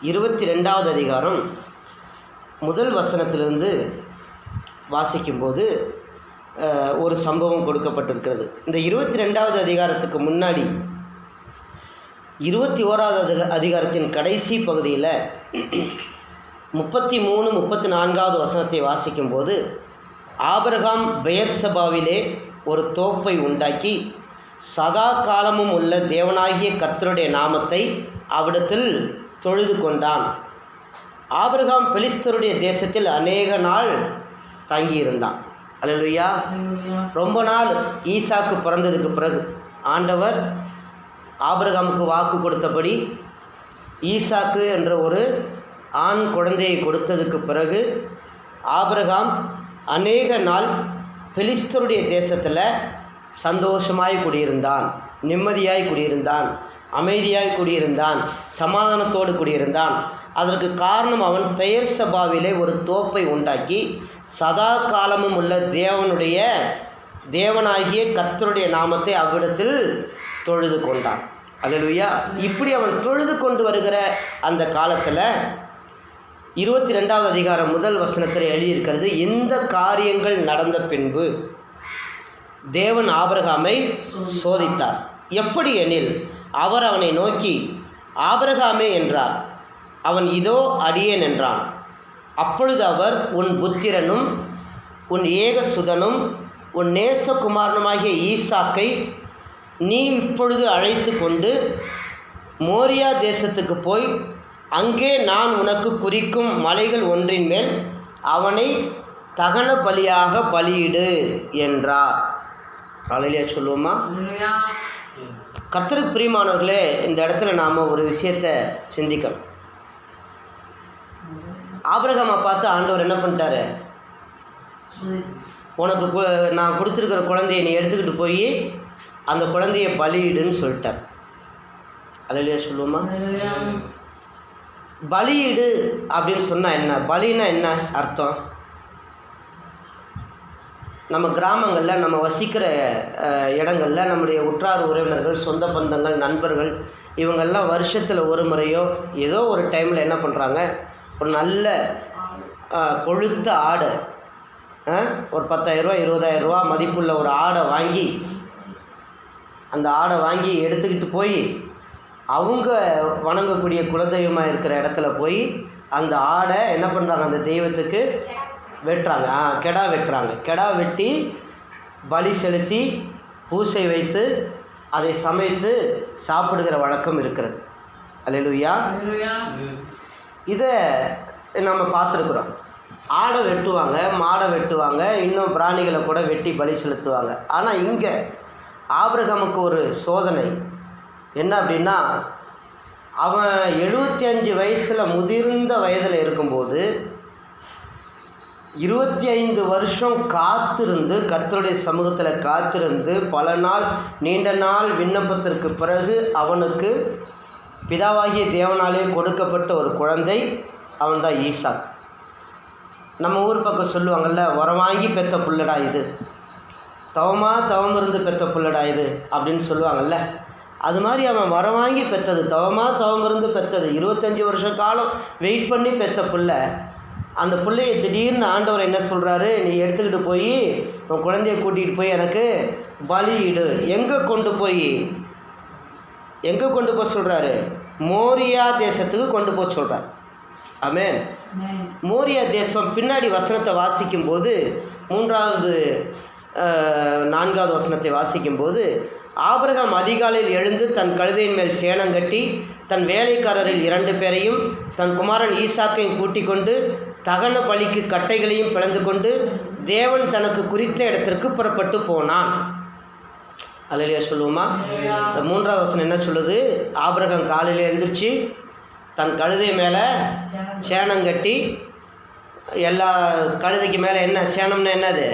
இருபத்தி ரெண்டாவது அதிகாரம் முதல் வசனத்திலிருந்து வாசிக்கும்போது ஒரு சம்பவம் கொடுக்கப்பட்டிருக்கிறது. இந்த இருபத்தி ரெண்டாவது அதிகாரத்துக்கு முன்னாடி இருபத்தி ஓராவது அதிக அதிகாரத்தின் கடைசி பகுதியில் முப்பத்தி மூணு முப்பத்தி நான்காவது வசனத்தை வாசிக்கும்போது ஆபிரகாம் பெயர்சபாவிலே ஒரு தோப்பை உண்டாக்கி சதா காலமும் உள்ள தேவனாகிய கத்தருடைய நாமத்தை அவ்விடத்தில் தொழுது கொண்டான். ஆபிரகாம் பெலிஸ்தருடைய தேசத்தில் அநேக நாள் தங்கியிருந்தான். அல்லேலூயா. ரொம்ப நாள் ஈசாக்கு பிறந்ததுக்கு பிறகு ஆண்டவர் ஆபிரகாமுக்கு வாக்கு கொடுத்தபடி ஈசாக்கு என்ற ஒரு ஆண் குழந்தையை கொடுத்ததுக்கு பிறகு ஆபிரகாம் அநேக நாள் பெலிஸ்தருடைய தேசத்தில் சந்தோஷமாய் குடியிருந்தான் நிம்மதியாய் குடியிருந்தான். அமைதியாய் குடியிருந்தான் சமாதானத்தோடு குடியிருந்தான். அதற்கு காரணம் அவன் பெயர் சபாவிலே ஒரு தோப்பை உண்டாக்கி சதா காலமும் உள்ள தேவனுடைய தேவனாகிய கர்த்தருடைய நாமத்தை அவ்விடத்தில் தொழுது கொண்டான். அல்லேலூயா. இப்படி அவன் தொழுது கொண்டு வருகிற அந்த காலத்தில் இருபத்தி ரெண்டாவது அதிகாரம் முதல் வசனத்தில் எழுதியிருக்கிறது எந்த காரியங்கள் நடந்த பின்பு தேவன் ஆபரகாமை சோதித்தார். எப்படி எனில் அவர் அவனை நோக்கி ஆபரகாமே என்றார். அவன் இதோ அடியேன் என்றான். அப்பொழுது அவர் உன் புத்திரனும் உன் ஏகசுதனும் உன் நேசகுமாரனுமாகிய ஈசாக்கை நீ இப்பொழுது அழைத்து கொண்டு மோரியா தேசத்துக்கு போய் அங்கே நான் உனக்கு குறிக்கும் மலைகள் ஒன்றின் மேல் அவனை தகன பலியாக பலியிடு என்றார். காலையிலே சொல்லுவோமா? கர்த்தருக்கு பிரியமானவர்களே இந்த இடத்துல நாம் ஒரு விஷயத்தை சிந்திக்கணும். ஆபிரகாமை பார்த்து ஆண்டவர் என்ன பண்ணிட்டாரு? உனக்கு நான் கொடுத்துருக்கிற குழந்தைய நீ எடுத்துக்கிட்டு போய் அந்த குழந்தைய பலியிடுன்னு சொல்லிட்டார். அதிலேயே சொல்லுவோமா? பலியிடு அப்படின்னு சொன்னால் என்ன? பலின்னா என்ன அர்த்தம்? நம்ம கிராமங்களில் நம்ம வசிக்கிற இடங்களில் நம்முடைய உற்றார் உறவினர்கள் சொந்த பந்தங்கள் நண்பர்கள் இவங்கெல்லாம் வருஷத்தில் ஒரு முறையோ ஏதோ ஒரு டைமில் என்ன பண்ணுறாங்க ஒரு நல்ல கொழுத்த ஆடை ஒரு பத்தாயிரரூவா இருபதாயிரரூவா மதிப்புள்ள ஒரு ஆடை வாங்கி அந்த ஆடை வாங்கி எடுத்துக்கிட்டு போய் அவங்க வணங்கக்கூடிய குலதெய்வமாக இருக்கிற இடத்துல போய் அந்த ஆடை என்ன பண்ணுறாங்க அந்த தெய்வத்துக்கு வெட்டுறாங்க. ஆ கெடா வெட்டுறாங்க. கெடா வெட்டி பலி செலுத்தி பூசை வைத்து அதை சமைத்து சாப்பிடுகிற வழக்கம் இருக்கிறது. அல்லேலூயா. இதை நம்ம பார்த்துருக்குறோம். ஆடை வெட்டுவாங்க மாடை வெட்டுவாங்க இன்னும் பிராணிகளை கூட வெட்டி பலி செலுத்துவாங்க. ஆனால் இங்கே ஆபிரகாமுக்கு ஒரு சோதனை. என்ன அப்படின்னா அவன் எழுபத்தி அஞ்சு வயசில் முதிர்ந்த வயதில் இருக்கும்போது இருபத்தி ஐந்து வருஷம் காத்திருந்து கத்தருடைய சமூகத்தில் காத்திருந்து பல நாள் நீண்ட நாள் விண்ணப்பத்திற்கு பிறகு அவனுக்கு பிதாவாகிய தேவனாலே கொடுக்கப்பட்ட ஒரு குழந்தை அவன்தான் ஈசா நம்ம ஊர் பக்கம் சொல்லுவாங்கள்ல உரம் வாங்கி பெத்த புள்ளடா இது. தவமாக தவம் இருந்து பெத்த புள்ளடா இது அப்படின்னு சொல்லுவாங்கல்ல. அது மாதிரி அவன் வரம் வாங்கி பெற்றது தவமாக தவம் இருந்து பெற்றது இருபத்தஞ்சி வருஷ காலம் வெயிட் பண்ணி பெற்ற புள்ள. அந்த பிள்ளைய திடீர்னு ஆண்டவர் என்ன சொல்கிறாரு நீ எடுத்துக்கிட்டு போய் உன் குழந்தைய கூட்டிகிட்டு போய் எனக்கு பலியிடு எங்கே கொண்டு போய்? எங்கே கொண்டு போக சொல்கிறாரு மோரியா தேசத்துக்கு கொண்டு போக சொல்கிறார் ஆமென். மோரியா தேசம் பின்னாடி வசனத்தை வாசிக்கும்போது மூன்றாவது நான்காவது வசனத்தை வாசிக்கும்போது ஆபிரகாம் அதிகாலையில் எழுந்து தன் கழுதையின் மேல் சேணம் கட்டி தன் வேலைக்காரரில் இரண்டு பேரையும் தன் குமாரன் ஈசாக்கையும் கூட்டிக் கொண்டு தகன பலிக்கு கட்டைகளையும் பிளந்து கொண்டு தேவன் தனக்கு குறித்த இடத்திற்கு புறப்பட்டு போனான். அலையிலேயே சொல்லுவோமா? இந்த மூன்றாவது வசனம் என்ன சொல்லுது? ஆபரகம் காலையில் எழுந்திரிச்சு தன் கழுதை மேலே சேணம் கட்டி எல்லா கழுதைக்கு மேலே என்ன? சேனம்னா என்னது?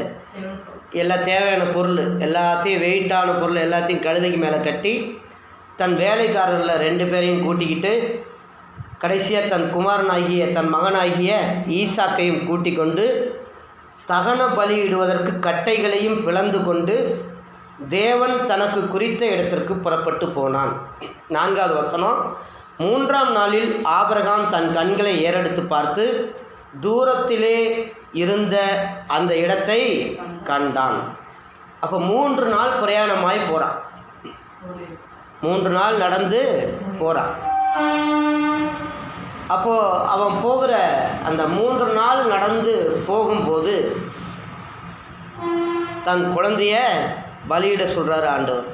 எல்லா தேவையான பொருள் எல்லாத்தையும் வெயிட்டான பொருள் எல்லாத்தையும் கழுதைக்கு மேலே கட்டி தன் வேலைக்காரர்களில் ரெண்டு பேரையும் கூட்டிக்கிட்டு கடைசியாக தன் குமாரனாகிய தன் மகனாகிய ஈசாக்கையும் கூட்டிக் கொண்டு தகன பலியிடுவதற்கு கட்டைகளையும் பிளந்து கொண்டு தேவன் தனக்கு குறித்த இடத்திற்கு புறப்பட்டு போனான். நான்காவது வசனம். மூன்றாம் நாளில் ஆபிரகாம் தன் கண்களை ஏறெடுத்து பார்த்து தூரத்திலே இருந்த அந்த இடத்தை கண்டான். அப்போ மூன்று நாள் பிரயாணமாய் போகிறான் மூன்று நாள் நடந்து போகிறான் அப்போது அவன் போகிற அந்த மூன்று நாள் நடந்து போகும்போது தன் குழந்தைய பலியிட சொல்கிறாரு ஆண்டவர்.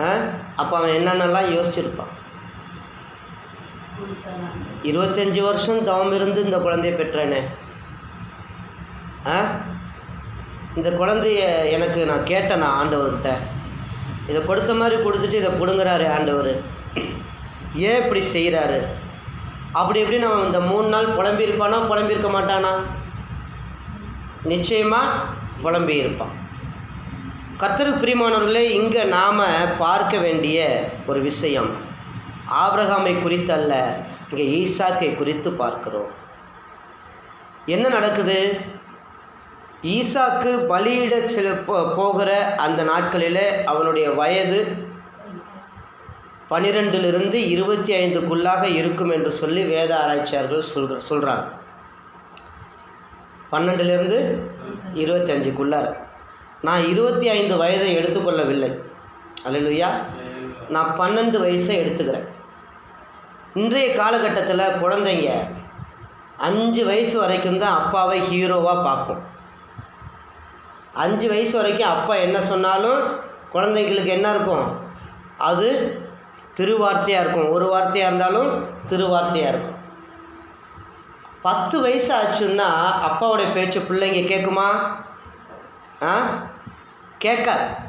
ஆ? அப்போ அவன் என்னென்னலாம் யோசிச்சிருப்பான்? இருபத்தஞ்சி வருஷம் தவம் இருந்து இந்த குழந்தைய பெற்றேனே. ஆ? இந்த குழந்தைய எனக்கு நான் கேட்டேனா ஆண்டவர்கிட்ட? இதை கொடுத்த மாதிரி கொடுத்துட்டு இதை பிடுங்குறாரு ஆண்டவர். ஏன் இப்படி செய்கிறாரு அப்படி எப்படி நம்ம இந்த மூணு நாள் புலம்பியிருப்பானா புலம்பியிருக்க மாட்டானா? நிச்சயமாக புலம்பியிருப்பான். கர்த்தருக்கு பிரிமானவர்களே இங்கே நாம் பார்க்க வேண்டிய ஒரு விஷயம் ஆபிரகாமை குறித்து அல்ல இங்கே ஈசாக்கை குறித்து பார்க்கிறோம். என்ன நடக்குது? ஈசாக்கு பலியிட செல் போ- போகிற அந்த நாட்களில் அவனுடைய வயது பனிரெண்டிலிருந்து இருபத்தி ஐந்துக்குள்ளாக இருக்கும் என்று சொல்லி வேத ஆராய்ச்சியாளர்கள் சொல்கிற சொல்கிறாங்க பன்னெண்டுலேருந்து இருபத்தஞ்சுக்குள்ளார. நான் இருபத்தி ஐந்து வயதை எடுத்துக்கொள்ளவில்லை. அல்லையா நான் பன்னெண்டு வயசை எடுத்துக்கிறேன். இன்றைய காலகட்டத்தில் குழந்தைங்க அஞ்சு வயசு வரைக்கும் தான் அப்பாவை ஹீரோவாக பார்க்கும். அஞ்சு வயசு வரைக்கும் அப்பா என்ன சொன்னாலும் குழந்தைங்களுக்கு என்ன இருக்கும்? அது திருவார்த்தையாக இருக்கும். ஒரு வார்த்தையாக இருந்தாலும் திருவார்த்தையாக இருக்கும். பத்து வயசு ஆச்சுன்னா அப்பாவுடைய பேச்சு பிள்ளைங்க கேட்குமா ஆ? கேட்காது.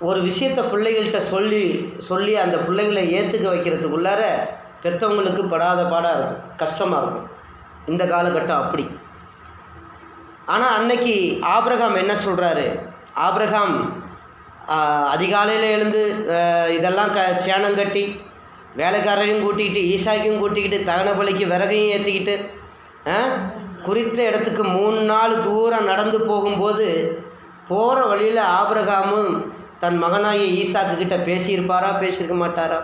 ஒரு விஷயத்த பிள்ளைகள்கிட்ட சொல்லி சொல்லி அந்த பிள்ளைங்களை ஏற்றுக்க வைக்கிறதுக்குள்ளார பெற்றவங்களுக்கு படாத பாடாக இருக்கும். கஷ்டமாக இருக்கும். இந்த காலகட்டம் அப்படி. ஆனால் அன்னைக்கு ஆப்ரகாம் என்ன சொல்கிறாரு ஆப்ரகாம் அதிகாலையில் எழுந்து இதெல்லாம் க சேனம் கட்டி வேலைக்காரரையும் கூட்டிக்கிட்டு ஈசாக்கையும் கூட்டிக்கிட்டு தகன பலிக்கு விறகையும் ஏற்றிக்கிட்டு குறித்த இடத்துக்கு மூணு நாள் தூரம் நடந்து போகும்போது போகிற வழியில் ஆபிரகாமும் தன் மகனாகிய ஈசாக்கு கிட்ட பேசியிருப்பாரா பேசியிருக்க மாட்டாரா?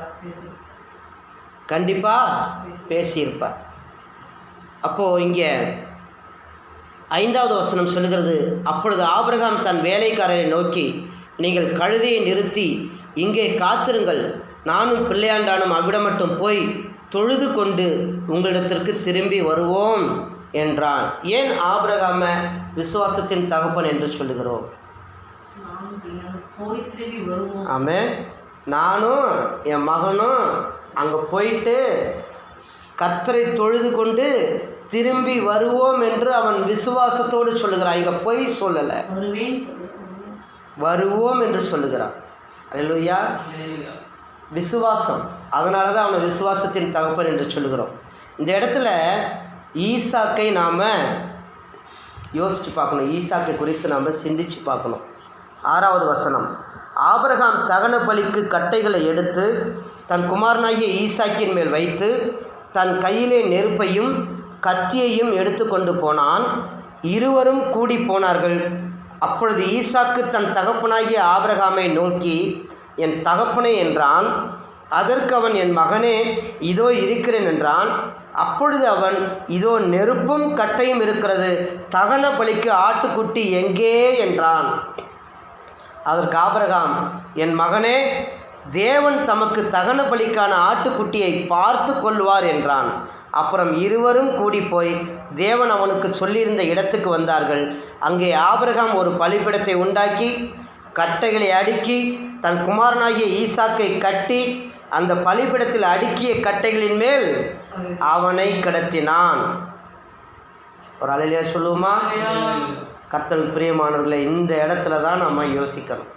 கண்டிப்பாக பேசியிருப்பார். அப்போது இங்கே ஐந்தாவது வசனம் சொல்லுகிறது அப்பொழுது ஆபிரகாம் தன் வேலைக்காரரை நோக்கி நீங்கள் கழுதையை நிறுத்தி இங்கே காத்திருங்கள். நானும் பிள்ளையாண்டானும் அவ்விடம் மட்டும் போய் தொழுது கொண்டு உங்களிடத்திற்கு திரும்பி வருவோம் என்றான். ஏன் ஆபிரகாம விசுவாசத்தின் தகப்பன் என்று சொல்லுகிறோம்? ஆமே நானும் என் மகனும் அங்கே போயிட்டு கர்த்தரை தொழுது கொண்டு திரும்பி வருவோம் என்று அவன் விசுவாசத்தோடு சொல்லுகிறான். இங்கே பொய் சொல்லலை. வருவோம் என்று சொல்லுகிறான். அல்லையா விசுவாசம். அதனால தான் அவனை விசுவாசத்தின் தகப்பன் என்று சொல்லுகிறோம். இந்த இடத்துல ஈசாக்கை நாம் யோசித்து பார்க்கணும். ஈசாக்கை குறித்து நாம் சிந்திச்சு பார்க்கணும். ஆறாவது வசனம். ஆபரகாம் தகன பலிக்கு கட்டைகளை எடுத்து தன் குமாரனாகிய ஈசாக்கின் மேல் வைத்து தன் கையிலே நெருப்பையும் கத்தியையும் எடுத்து கொண்டு போனான். இருவரும் கூடி போனார்கள். அப்பொழுது ஈசாக்கு தன் தகப்பனாகிய ஆபிரகாமை நோக்கி என் தகப்பனே என்றான். அதற்கு அவன் என் மகனே இதோ இருக்கிறேன் என்றான். அப்பொழுது அவன் இதோ நெருப்பும் கட்டையும் இருக்கிறது தகன பலிக்கு ஆட்டுக்குட்டி எங்கே? என்றான். அதற்கு ஆபிரகாம் என் மகனே தேவன் தமக்கு தகன பலிக்கான ஆட்டுக்குட்டியை பார்த்து கொள்வார் என்றான். அப்புறம் இருவரும் கூடி போய் தேவன் அவனுக்கு சொல்லியிருந்த இடத்துக்கு வந்தார்கள். அங்கே ஆபிரகாம் ஒரு பலிப்பிடத்தை உண்டாக்கி கட்டைகளை அடுக்கி தன் குமாரனாகிய ஈசாக்கை கட்டி அந்த பலிப்பிடத்தில் அடுக்கிய கட்டைகளின் மேல் அவனை கடத்தினான். ஒரு அலையிலேயே சொல்லுவோமா? கத்தல் பிரியமானவர்களை இந்த இடத்துல தான் நம்ம யோசிக்கணும்.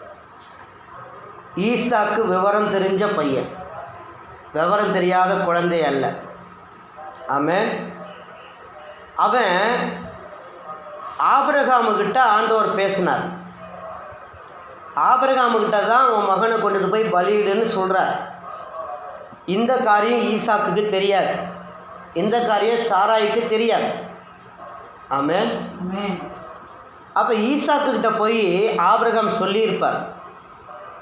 ஈசாக்கு விவரம் தெரிஞ்ச பையன். விவரம் தெரியாத குழந்தை அல்ல. ஆமென். அவன் ஆபிரகாமுக்கிட்ட ஆண்டவர் பேசினார். ஆபிரகாமுக்கிட்ட தான் உன் மகனை கொண்டுட்டு போய் பலியிடுன்னு சொல்கிறார் இந்த காரியம் ஈசாக்குக்கு தெரியாது. இந்த காரியம் சாராய்க்கு தெரியாது. ஆமென். அப்போ ஈசாக்கு கிட்ட போய் ஆபிரகாம் சொல்லியிருப்பார்.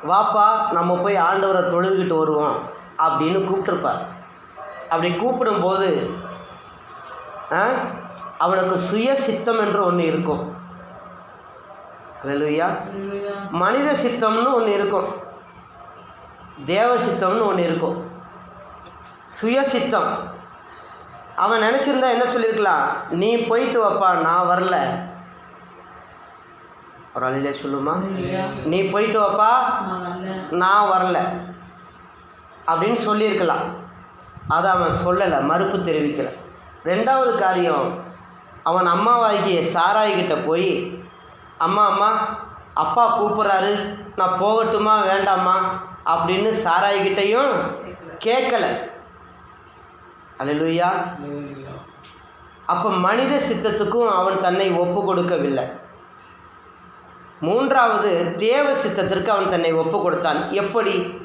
வாப்பா நம்ம போய் ஆண்டவரை தொழுதுகிட்டு வருவோம் அப்படின்னு கூப்பிட்டுருப்பார். அப்படி கூப்பிடும்போது ஆ, அவனுக்கு சுய சித்தம் என்று ஒன்று இருக்கும். அல்லேலூயா மனித சித்தம்னு ஒன்று இருக்கும். தேவ சித்தம்னு ஒன்று இருக்கும். சுய சித்தம். அவன் நினச்சிருந்தா என்ன சொல்லியிருக்கலாம் நீ போயிட்டு வாப்பா நான் வரல. ஒரு அழிலே சொல்லுமா? நீ போயிட்டு வாப்பா நான் வரல. அப்படின்னு சொல்லியிருக்கலாம் அதை அவன் சொல்லலை மறுப்பு தெரிவிக்கலை. ரெண்டாவது காரியம் அவன் அம்மாவாகிய சாராய்கிட்ட போய் அம்மா அம்மா அப்பா கூப்பிட்றாரு நான் போகட்டுமா வேண்டாமா? அப்படின்னு சாராய்கிட்டையும் கேட்கலை. அல்லேலூயா அப்போ மனித சித்தத்துக்கும் அவன் தன்னை ஒப்பு கொடுக்கவில்லை. மூன்றாவது தேவ சித்தத்திற்கு அவன் தன்னை ஒப்பு கொடுத்தான். எப்படி?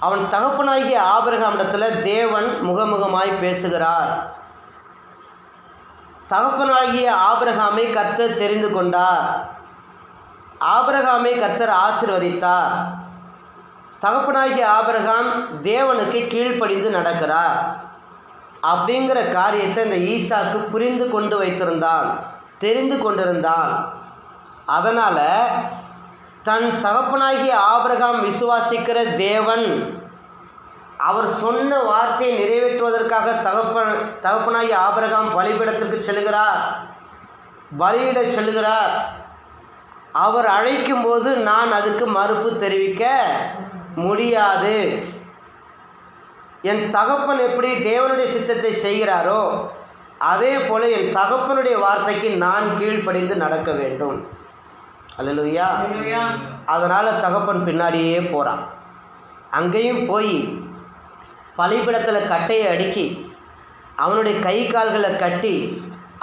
அவன் தகப்பனாகிய ஆபிரகாமிடத்தில் தேவன் முகமுகமாய் பேசுகிறார். தகப்பனாகிய ஆபிரகாமை கர்த்தர் தெரிந்து கொண்டார். ஆபிரகாமை கர்த்தர் ஆசிர்வதித்தார். தகப்பனாகிய ஆபிரகாம் தேவனுக்கு கீழ்ப்படிந்து நடக்கிறார். அப்படிங்கிற காரியத்தை இந்த ஈசாக்கு புரிந்து கொண்டு வைத்திருந்தான் தெரிந்து கொண்டிருந்தான். அதனால் தன் தகப்பனாகிய ஆபிரகாம் விசுவாசிக்கிற தேவன் அவர் சொன்ன வார்த்தையை நிறைவேற்றுவதற்காக தகப்பன் தகப்பனாகிய ஆபிரகாம் பலிபீடத்திற்கு செல்கிறார். பலியிட செல்கிறார். அவர் அழைக்கும்போது நான் அதுக்கு மறுப்பு தெரிவிக்க முடியாது. என் தகப்பன் எப்படி தேவனுடைய சித்தத்தை செய்கிறாரோ அதே போல என் தகப்பனுடைய வார்த்தைக்கு நான் கீழ்ப்படிந்து நடக்க வேண்டும். அல்லேலூயா. அதனால் தகப்பன் பின்னாடியே போகிறான் அங்கேயும் போய் பலிபிடத்தில் கட்டையை அடுக்கி அவனுடைய கை கால்களை கட்டி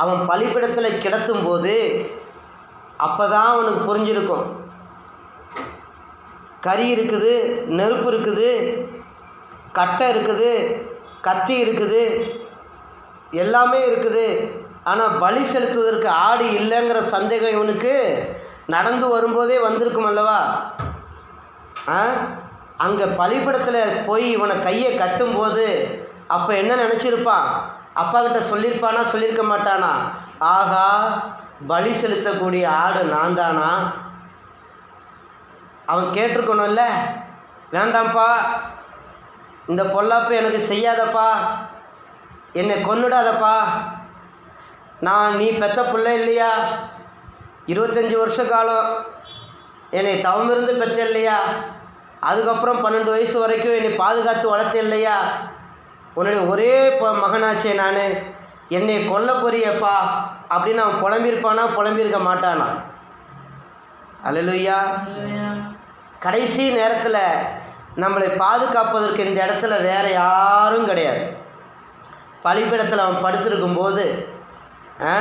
அவன் பலிபிடத்தில் கிடத்தும் போது அப்போ தான் அவனுக்கு புரிஞ்சிருக்கும். கறி இருக்குது நெருப்பு இருக்குது கட்டை இருக்குது கத்தி இருக்குது எல்லாமே இருக்குது. ஆனால் பலி செலுத்துவதற்கு ஆடு இல்லைங்கிற சந்தேகம் இவனுக்கு நடந்து வரும்போதே வந்திருக்கும் அல்லவா? ஆ? அங்கே பழிப்படத்தில் போய் இவனை கையை கட்டும்போது அப்போ என்ன நினச்சிருப்பான்? அப்பா கிட்ட சொல்லியிருப்பானா? சொல்லியிருக்க மாட்டானா? ஆகா பலி செலுத்தக்கூடிய ஆடு நான் தானா அவன் கேட்டிருக்கணும்ல? வேண்டாம்ப்பா. இந்த பொல்லாப்பு எனக்கு செய்யாதப்பா. என்னை கொன்னுடாதப்பா. நான் நீ பெத்த பிள்ளை இல்லையா? இருபத்தஞ்சி வருஷ காலம் என்னை தவமிருந்து பெற்ற இல்லையா அதுக்கப்புறம் பன்னெண்டு வயசு வரைக்கும் என்னை பாதுகாத்து வளர்த்த இல்லையா உன்னுடைய ஒரே ப மகனாச்சே நான். என்னை கொல்ல போறியப்பா அப்படின்னு அவன் புலம்பியிருப்பானா? புலம்பியிருக்க மாட்டானா? அலலுயா கடைசி நேரத்தில் நம்மளை பாதுகாப்பதற்கு இந்த இடத்துல வேறு யாரும் கிடையாது. பழிப்பிடத்தில் அவன் படுத்திருக்கும்போது ஆ,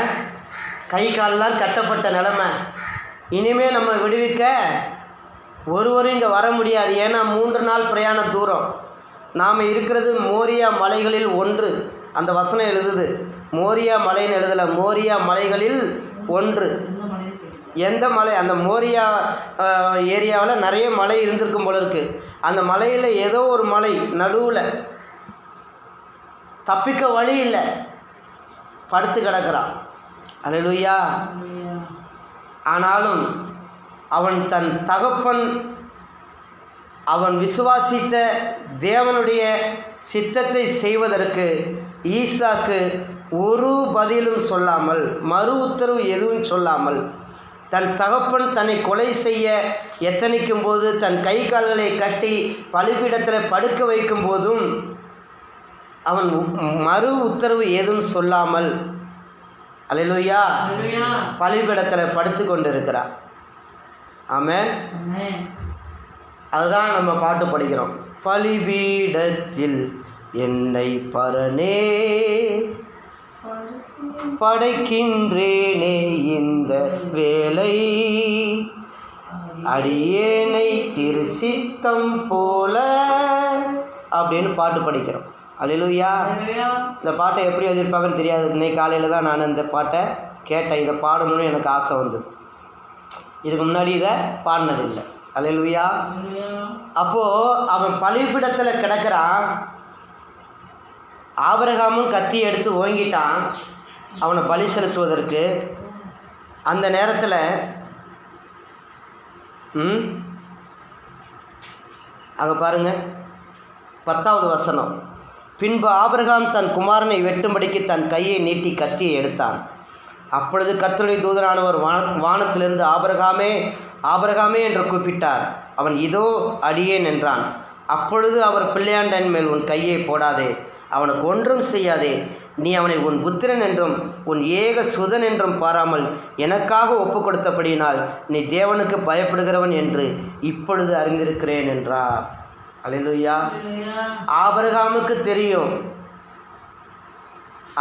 கை கால்லாம் கட்டப்பட்ட நிலமை. இனிமே நம்ம விடுவிக்க ஒருவரும் இங்கே வர முடியாது. ஏன்னா மூன்று நாள் பிரயாண தூரம். நாம் இருக்கிறது மோரியா மலைகளில் ஒன்று. அந்த வசனம் எழுதுது. மோரியா மலைன்னு எழுதலை. மோரியா மலைகளில் ஒன்று. எந்த மலை? அந்த மோரியா ஏரியாவில் நிறைய மலை இருந்திருக்கும் போல இருக்குது அந்த மலையில் ஏதோ ஒரு மலை நடுவில் தப்பிக்க வழி இல்லை. படுத்து கிடக்கிறான். அலலுயா ஆனாலும் அவன் தன் தகப்பன் அவன் விசுவாசித்த தேவனுடைய சித்தத்தை செய்வதற்கு ஈசாக்கு ஒரு பதிலும் சொல்லாமல் மறு உத்தரவு எதுவும் சொல்லாமல் தன் தகப்பன் தன்னை கொலை செய்ய எத்தனிக்கும் போது தன் கை கால்களை கட்டி பலிபீடத்தில் படுக்க வைக்கும் போதும் அவன் மறு உத்தரவு ஏதும் சொல்லாமல் அல்லேலூயா பலிபீடத்தில் படுத்து கொண்டிருக்கிறான் ஆமென். அதுதான் நம்ம பாட்டு படிக்கிறோம். பலிபீடத்தில் என்னை பரனே படைக்கின்றேனே இந்த வேலை அடியேனை திருசித்தம் போல அப்படின்னு பாட்டு படிக்கிறோம். அல்லேலூயா இந்த பாட்டை எப்படி எழுதியிருப்பாங்கன்னு தெரியாது. இன்னைக்கு காலையில் தான் நான் இந்த பாட்டை கேட்டேன். இதை பாடணும்னு எனக்கு ஆசை வந்தது. இதுக்கு முன்னாடி இதை பாடினதில்லை. அல்லேலூயா அப்போது அவன் பலிபிடத்தில் கிடக்கிறான். ஆபிரகாமும் கத்தி எடுத்து ஓங்கிட்டான். அவனை பலி செலுத்துவதற்கு. அந்த நேரத்தில் ம் அங்கே பாருங்க. பத்தாவது வசனம். பின்பு ஆபிரகாம் தன் குமாரனை வெட்டும்படிக்கு தன் கையை நீட்டி கத்தியை எடுத்தான். அப்பொழுது கத்தருடைய தூதனானவர் வான வானத்திலிருந்து ஆபரகாமே ஆபரகாமே என்று கூப்பிட்டார். அவன் இதோ அடியேன் என்றான். அப்பொழுது அவர் பிள்ளையாண்டன் மேல் உன் கையை போடாதே. அவனுக்கு ஒன்றும் செய்யாதே. நீ அவனை உன் புத்திரன் என்றும் உன் ஏக சுதன் என்றும் பாராமல் எனக்காக ஒப்பு கொடுத்தபடியினால் நீ தேவனுக்கு பயப்படுகிறவன் என்று இப்பொழுது அறிந்திருக்கிறேன் என்றார். அல்லேலூயா ஆபிரகாமுக்கு தெரியும்.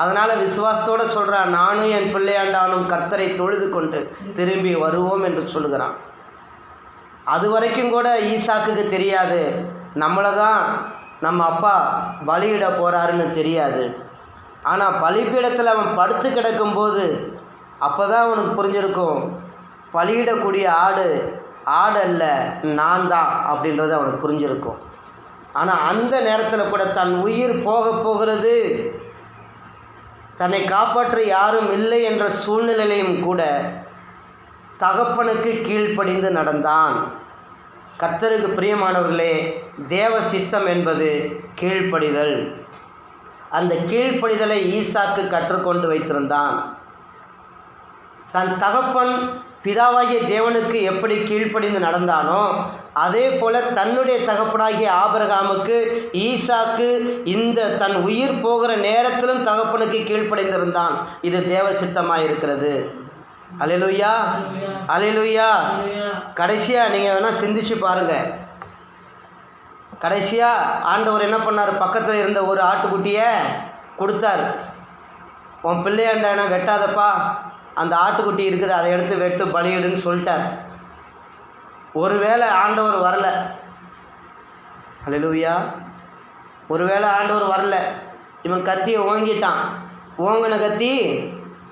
அதனால் விசுவாசத்தோடு சொல்கிறான் நானும் என் பிள்ளையாண்டானும் கர்த்தரை தொழுது கொண்டு திரும்பி வருவோம் என்று சொல்லுகிறான். அது வரைக்கும் கூட ஈசாக்குக்கு தெரியாது. நம்மளை தான் நம்ம அப்பா பலியிட போகிறாருன்னு தெரியாது. ஆனால் பலிப்பீடத்தில் அவன் படுத்து கிடக்கும்போது அப்போ தான் அவனுக்கு புரிஞ்சிருக்கும் பலியிடக்கூடிய ஆடு ஆடு அல்ல நான் தான் அப்படின்றது அவனுக்கு புரிஞ்சிருக்கும். ஆனால் அந்த நேரத்தில் கூட தன் உயிர் போக போகிறது. தன்னை காப்பாற்ற யாரும் இல்லை என்ற சூழ்நிலையிலையும் கூட தகப்பனுக்கு கீழ்ப்படிந்து நடந்தான். கர்த்தருக்கு பிரியமானவர்களே தேவ சித்தம் என்பது கீழ்ப்படிதல். அந்த கீழ்ப்படிதலை ஈசாக்கு கற்றுக்கொண்டு வைத்திருந்தான். தன் தகப்பன் பிதாவாகிய தேவனுக்கு எப்படி கீழ்ப்படிந்து நடந்தானோ அதே போல தன்னுடைய தகப்பனாகிய ஆபரகாமுக்கு ஈசாக்கு இந்த தன் உயிர் போகிற நேரத்திலும் தகப்பனுக்கு கீழ்ப்படைந்திருந்தான். இது தேவ சித்தமாக இருக்கிறது அலையலுயா அலையலுயா கடைசியாக நீங்கள் வேணால் சிந்திச்சு பாருங்கள் கடைசியாக ஆண்டவர் என்ன பண்ணார்? பக்கத்தில் இருந்த ஒரு ஆட்டுக்குட்டியை கொடுத்தார். உன் பிள்ளையாண்டான வெட்டாதப்பா. அந்த ஆட்டுக்குட்டி இருக்குது அதை எடுத்து வெட்டு பலியிடுன்னு சொல்லிட்டார். ஒருவேளை ஆண்டவர் வரல. அல்லேலூயா ஒருவேளை ஆண்டவர் வரல. இவன் கத்தியை ஓங்கிட்டான். ஓங்கின கத்தி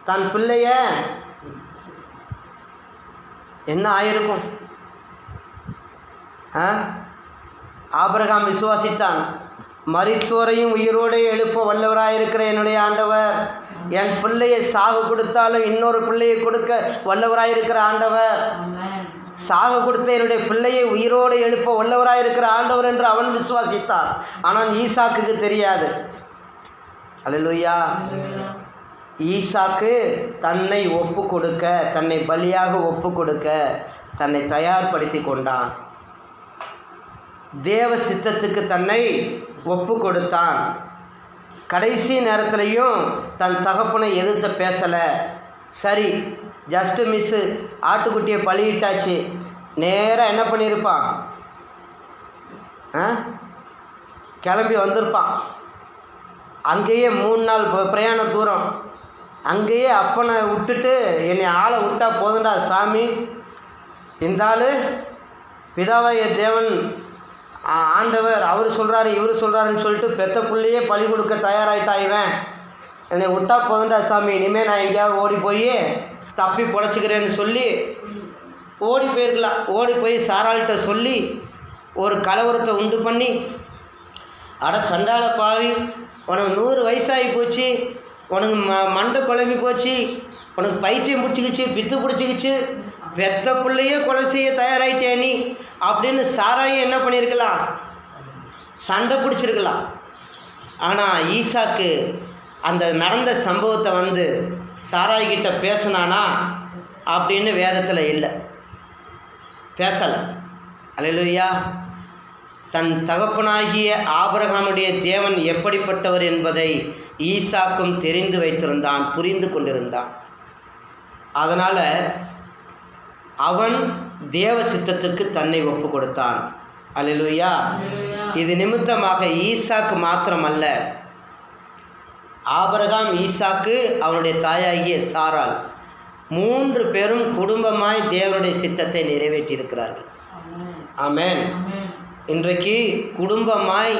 தன் பிள்ளைய என்ன ஆயிருக்கும்? ஆ? ஆபிரகாம் விசுவாசித்தான். மறித்தோரையும் உயிரோடு எழுப்ப வல்லவராயிருக்கிற என்னுடைய ஆண்டவர். என் பிள்ளையை சாகு கொடுத்தாலும் இன்னொரு பிள்ளையை கொடுக்க வல்லவராயிருக்கிற ஆண்டவர். சாக கொடுத்த என்னுடைய பிள்ளையை உயிரோடு எழுப்ப வல்லவராயிருக்கிற ஆண்டவர் என்று அவன் விசுவாசித்தான். ஆனால் ஈசாக்குக்கு தெரியாது. அலலுயா ஈசாக்கு தன்னை ஒப்பு கொடுக்க தன்னை பலியாக ஒப்பு கொடுக்க தன்னை தயார்படுத்தி கொண்டான். தேவ சித்தத்துக்கு தன்னை ஒப்பு கொடுத்தான் கடைசி நேரத்துலையும் தன் தகப்பனை எதிர்த்து பேசலை. சரி ஜஸ்ட்டு மிஸ்ஸு ஆட்டுக்குட்டியை பழகிட்டாச்சு நேராக என்ன பண்ணியிருப்பான்? ஆ? கிளம்பி வந்திருப்பான். அங்கேயே மூணு நாள் பிரயாண தூரம். அங்கேயே அப்பனை விட்டுட்டு என்னை ஆளை விட்டா போதுண்டா சாமி. இருந்தாலும் பிதாவாய தேவன் ஆண்டவர் அவர் சொல்கிறாரு இவர் சொல்கிறாருன்னு சொல்லிட்டு பெத்த பிள்ளையே பழி கொடுக்க தயாராகிட்டா இவன்? என்னை விட்டா போதுண்டா சாமி இனிமேல் நான் எங்கேயாவது ஓடி போய் தப்பி பொழைச்சிக்கிறேன்னு சொல்லி ஓடி போயிருக்கலாம். ஓடி போய் சாராள்கிட்ட சொல்லி ஒரு கலவரத்தை உண்டு பண்ணி அட சண்டால பாவி உனக்கு நூறு வயசாகி போச்சு உனக்கு ம மண்டை குழம்பி போச்சு உனக்கு பைத்தியம் பிடிச்சிக்கிச்சு பித்து பிடிச்சிக்கிச்சு பெத்த பிள்ளையே கொலை செய்ய தயாராகிட்டே நீ அப்படின்னு சாராயும் என்ன பண்ணியிருக்கலாம்? சண்டை பிடிச்சிருக்கலாம். ஆனால் ஈசாக்கு அந்த நடந்த சம்பவத்தை வந்து சாராய்கிட்ட பேசினானா அப்படின்னு வேதத்தில் இல்லை. பேசலை. அலையிலுயா. தன் தகப்பனாகிய ஆபிரகாமுடைய தேவன் எப்படிப்பட்டவர் என்பதை ஈசாக்கும் தெரிந்து வைத்திருந்தான் புரிந்து கொண்டிருந்தான். அதனால் அவன் தேவ சித்தத்திற்கு தன்னை ஒப்பு கொடுத்தான் அல்லேலூயா. இது நிமித்தமாக ஈசாக்கு மாத்திரமல்ல. ஆபிரகாம் ஈசாக்கு அவனுடைய தாயாகிய சாராள் மூன்று பேரும் குடும்பமாய் தேவனுடைய சித்தத்தை நிறைவேற்றியிருக்கிறார்கள். ஆமென். இன்றைக்கு குடும்பமாய்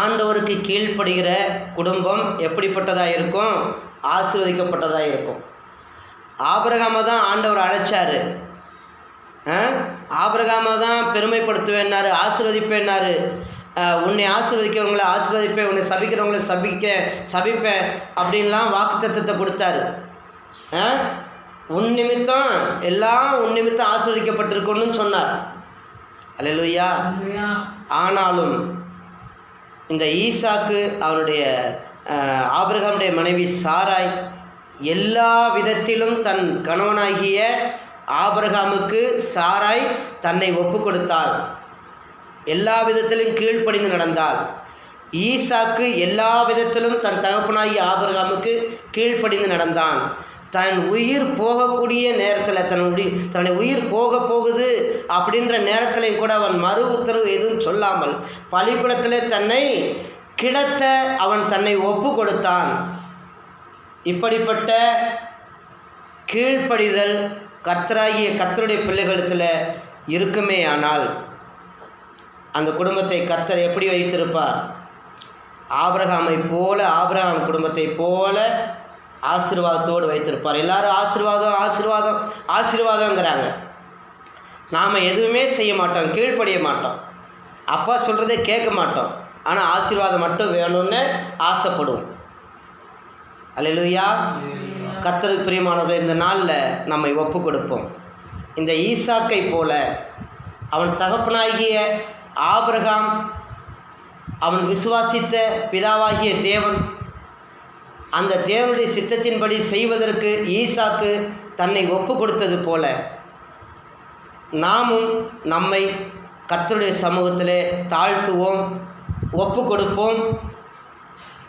ஆண்டவருக்கு கீழ்ப்படுகிற குடும்பம் எப்படிப்பட்டதாக இருக்கும்? ஆசீர்வதிக்கப்பட்டதாக இருக்கும்? ஆபிரகாமை தான் ஆண்டவர் அழைச்சாரு. ஆபிரகாமை தான் பெருமைப்படுத்துவேன்னாரு ஆசீர்வதிப்பேன்னாரு. உன்னை ஆசீர்வதிக்கிறவங்கள ஆசீர்வதிப்பேன் உன்னை சபிக்கிறவங்கள சபிக்க சபிப்பேன் அப்படின்லாம் வாக்குத்தத்தத்தை கொடுத்தாரு. ஆ? உன் நிமித்தம் எல்லாம் உன் நிமித்தம் ஆசீர்வதிக்கப்பட்டிருக்கணும்னு சொன்னார். அல்லேலூயா. ஆனாலும் இந்த ஈசாக்கு அவருடைய ஆபிரகாமுடைய மனைவி சாராய் எல்லா விதத்திலும் தன் கணவனாகிய ஆபரகாமுக்கு சாராய் தன்னை ஒப்பு கொடுத்தாள் எல்லா விதத்திலும் கீழ்ப்படிந்து நடந்தாள். ஈசாக்கு எல்லா விதத்திலும் தன் தகப்பனாகி ஆபரகாமுக்கு கீழ்ப்படிந்து நடந்தான். தன் உயிர் போகக்கூடிய நேரத்தில் தன்னுடைய தன்னுடைய உயிர் போக போகுது அப்படின்ற நேரத்திலையும் கூட அவன் மறு உத்தரவு எதுவும் சொல்லாமல் பலிப்பிடத்தில் தன்னை கிடத்த அவன் தன்னை ஒப்பு கொடுத்தான் இப்படிப்பட்ட கீழ்ப்படிதல் கர்த்தராகிய கத்தருடைய பிள்ளைகளிடத்தில் இருக்குமே ஆனால் அந்த குடும்பத்தை கர்த்தர் எப்படி வைத்திருப்பார்? ஆபிரகாமை போல ஆபிரகாம் குடும்பத்தை போல ஆசீர்வாதத்தோடு வைத்திருப்பார். எல்லாரும் ஆசீர்வாதம் ஆசீர்வாதம் ஆசீர்வாதங்கிறாங்க. நாம் எதுவுமே செய்ய மாட்டோம் கீழ்ப்படிய மாட்டோம். அப்பா சொல்கிறதே கேட்க மாட்டோம். ஆனால் ஆசீர்வாதம் மட்டும் வேணும்னு ஆசைப்படுவோம். அல்லேலூயா. கத்தருக்கு பிரியமானவர்கள் இந்த நாளில் நம்மை ஒப்பு கொடுப்போம் இந்த ஈசாக்கை போல அவன் தகப்பனாகிய ஆபிரகாம் அவன் விசுவாசித்த பிதாவாகிய தேவன் அந்த தேவனுடைய சித்தத்தின்படி செய்வதற்கு ஈசாக்கு தன்னை ஒப்பு கொடுத்தது போல நாமும் நம்மை கத்தருடைய சமூகத்திலே தாழ்த்துவோம் ஒப்பு கொடுப்போம்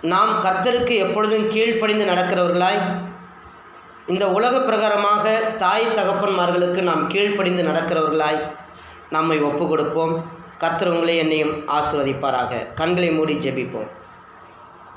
நாம் கர்த்தருக்கு எப்பொழுதும் கீழ்ப்படிந்து நடக்கிறவர்களாய் இந்த உலக பிரகாரமாக தாய் தகப்பன்மார்களுக்கு நாம் கீழ்ப்படிந்து நடக்கிறவர்களாய் நம்மை ஒப்பு கொடுப்போம் கத்திரவங்களே என்னையும் ஆசிர்வதிப்பாராக. கண்களை மூடி ஜெபிப்போம்.